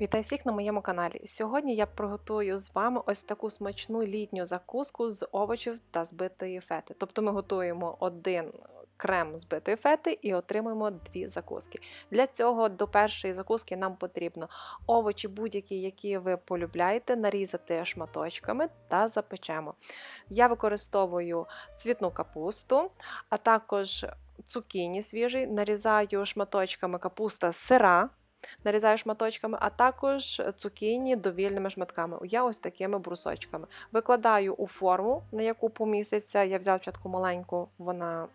Вітаю всіх на моєму каналі. Сьогодні я приготую з вами ось таку смачну літню закуску з овочів та збитої фети. Тобто ми готуємо один крем збитої фети і отримуємо дві закуски. Для цього до першої закуски нам потрібно овочі будь-які, які ви полюбляєте, нарізати шматочками та запечемо. Я використовую цвітну капусту, а також цукіні свіжий, нарізаю шматочками капуста сира нарізаю шматочками, а також цукіні довільними шматками. Я ось такими брусочками. Викладаю у форму, на яку поміститься. Я взяла спочатку маленьку, вона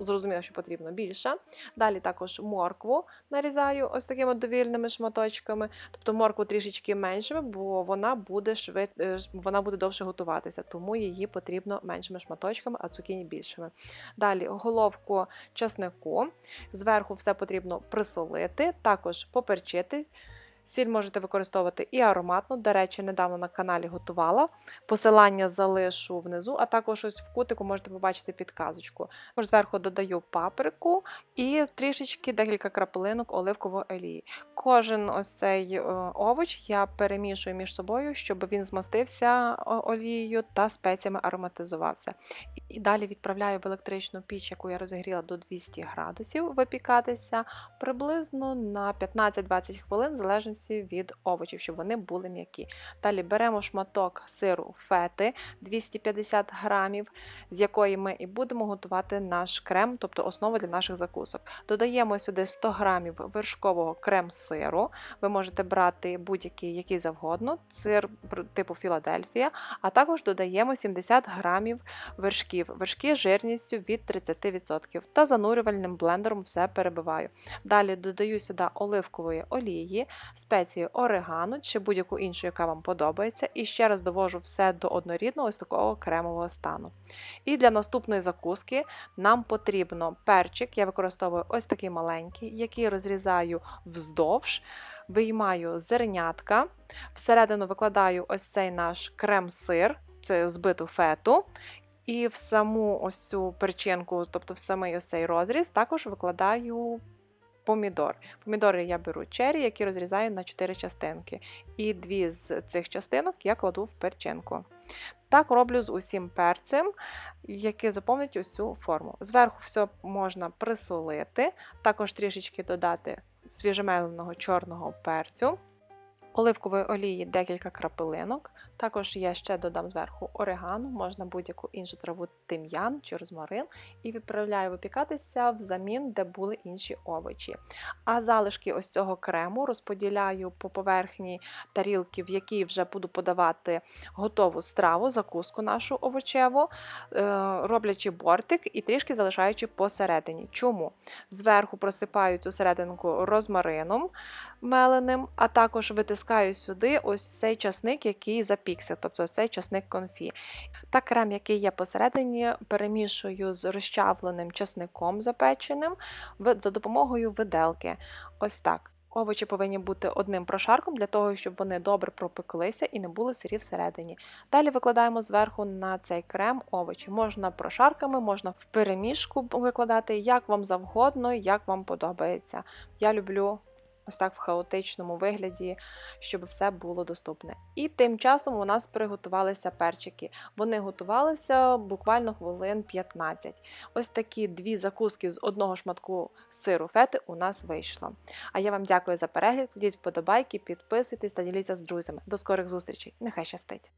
зрозуміла, що потрібно більше. Далі також моркву нарізаю ось такими довільними шматочками, тобто моркву трішечки меншими, бо вона буде швид... е, вона буде довше готуватися, тому її потрібно меншими шматочками, а цукіні більшими. Далі головку часнику, зверху все потрібно присолити, також поперчити. Сіль можете використовувати і ароматну. До речі, недавно на каналі готувала. Посилання залишу внизу, а також ось в кутику можете побачити підказочку. Зверху додаю паприку і трішечки декілька краплинок оливкової олії. Кожен ось цей е, овоч я перемішую між собою, щоб він змастився олією та спеціями ароматизувався. І- далі відправляю в електричну піч, яку я розігріла до 200 градусів, випікатися приблизно на 15-20 хвилин, в залежності від овочів, щоб вони були м'які. Далі беремо шматок сиру фети 250 грамів, з якої ми і будемо готувати наш крем, тобто основу для наших закусок. Додаємо сюди 100 грамів вершкового крем-сиру. Ви можете брати будь-який який завгодно, сир типу Філадельфія, а також додаємо 70 грамів вершків, вершки жирністю від 30% та занурювальним блендером все перебиваю. Далі додаю сюди оливкової олії, спеції орегано чи будь-яку іншу, яка вам подобається, і ще раз довожу все до однорідного ось такого кремового стану. І для наступної закуски нам потрібно перчик. Я використовую ось такий маленький, який розрізаю вздовж, виймаю зернятка, всередину викладаю ось цей наш крем-сир, це збиту фету. І в саму ось цю перчинку, тобто в самий ось цей розріз, також викладаю помідор. Помідори я беру чері, які розрізаю на 4 частинки. І дві з цих частинок я кладу в перчинку. Так роблю з усім перцем, який заповнить усю форму. Зверху все можна присолити, також трішечки додати свіжемеленого чорного перцю. Оливкової олії декілька крапелинок. Також я ще додам зверху орегано, можна будь-яку іншу траву тим'ян чи розмарин, і відправляю випікатися взамін, де були інші овочі. А залишки ось цього крему розподіляю по поверхні тарілки, в якій вже буду подавати готову страву, закуску нашу овочеву, е, роблячи бортик і трішки залишаючи посередині. Чому? Зверху просипаю цю серединку розмарином меленим, а також витискаю сюди ось цей часник, який запікся, тобто цей часник конфі. Та крем, який є посередині, перемішую з розчавленим часником запеченим за допомогою виделки. Ось так. Овочі повинні бути одним прошарком для того, щоб вони добре пропеклися і не були сирі всередині. Далі викладаємо зверху на цей крем овочі. Можна прошарками, можна в перемішку викладати, як вам завгодно, як вам подобається. Я люблю ось так в хаотичному вигляді, щоб все було доступне. І тим часом у нас приготувалися перчики. Вони готувалися буквально хвилин 15. Ось такі дві закуски з одного шматку сиру фети у нас вийшло. А я вам дякую за перегляд. Кладіть вподобайки, підписуйтесь та діліться з друзями. До скорих зустрічей. Нехай щастить!